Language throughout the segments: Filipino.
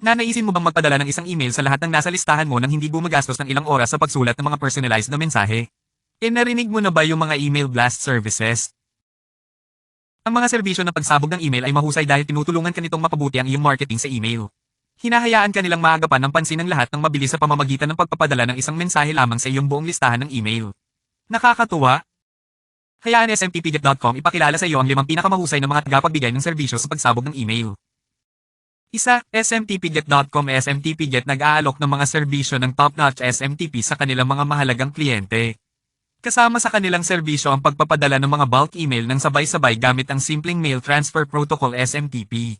Nanaisin mo bang magpadala ng isang email sa lahat ng nasa listahan mo nang hindi gumagastos ng ilang oras sa pagsulat ng mga personalized na mensahe? E narinig mo na ba yung mga email blast services? Ang mga serbisyo ng pagsabog ng email ay mahusay dahil tinutulungan ka nitong mapabuti ang iyong marketing sa email. Hinahayaan ka nilang maagapan ng pansin ng lahat ng mabilis sa pamamagitan ng pagpapadala ng isang mensahe lamang sa iyong buong listahan ng email. Nakakatuwa? Hayaan smtpget.com ipakilala sa iyo ang limang pinakamahusay na mga tagapagbigay ng serbisyo sa pagsabog ng email. Isa, smtpget.com SMTPget nag-aalok ng mga serbisyo ng top-notch SMTP sa kanilang mga mahalagang kliyente. Kasama sa kanilang serbisyo ang pagpapadala ng mga bulk email ng sabay-sabay gamit ang simpleng Mail Transfer Protocol SMTP.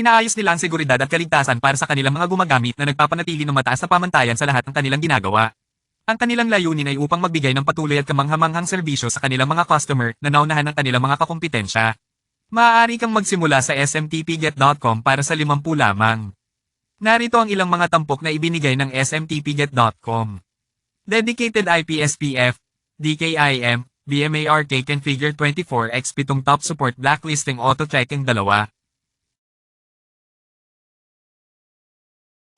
Inaayos nila ang seguridad at kaligtasan para sa kanilang mga gumagamit na nagpapanatili ng mataas na pamantayan sa lahat ng kanilang ginagawa. Ang kanilang layunin ay upang magbigay ng patuloy at kamanghamanghang serbisyo sa kanilang mga customer na naunahan ng kanilang mga kakumpetensya. Maaari kang magsimula sa smtpget.com para sa 50 lamang. Narito ang ilang mga tampok na ibinigay ng smtpget.com. Dedicated IP SPF, DKIM, BMARK Configure 24x pitong top support blacklisting auto-checking dalawa.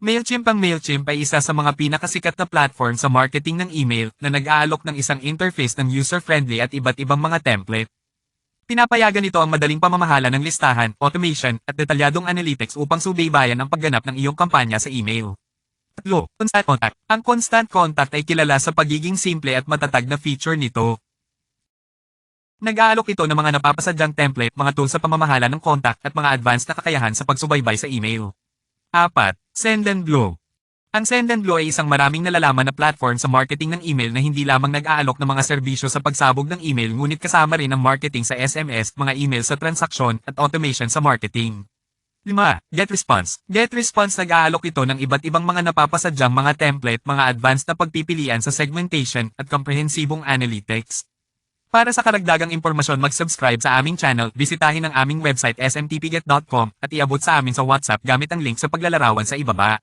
MailChimp Ang MailChimp ay isa sa mga pinakasikat na platform sa marketing ng email na nag-aalok ng isang interface ng user-friendly at iba't ibang mga template. Pinapayagan nito ang madaling pamamahala ng listahan, automation, at detalyadong analytics upang subaybayan ang pagganap ng iyong kampanya sa email. Tatlo, Constant Contact. Ang Constant Contact ay kilala sa pagiging simple at matatag na feature nito. Nag-aalok ito ng mga napapasadyang template, mga tools sa pamamahala ng contact at mga advanced na kakayahan sa pagsubaybay sa email. 4. Send and Glow. Ang Send ay isang maraming nalalaman na platform sa marketing ng email na hindi lamang nag-aalok ng mga serbisyo sa pagsabog ng email ngunit kasama rin ang marketing sa SMS, mga email sa transaksyon, at automation sa marketing. 5. GetResponse. GetResponse nag-aalok ito ng iba't ibang mga napapasadyang mga template, mga advanced na pagpipilian sa segmentation at komprehensibong analytics. Para sa karagdagang impormasyon mag-subscribe sa aming channel, bisitahin ang aming website smtpget.com at iabot sa amin sa WhatsApp gamit ang link sa paglalarawan sa ibaba.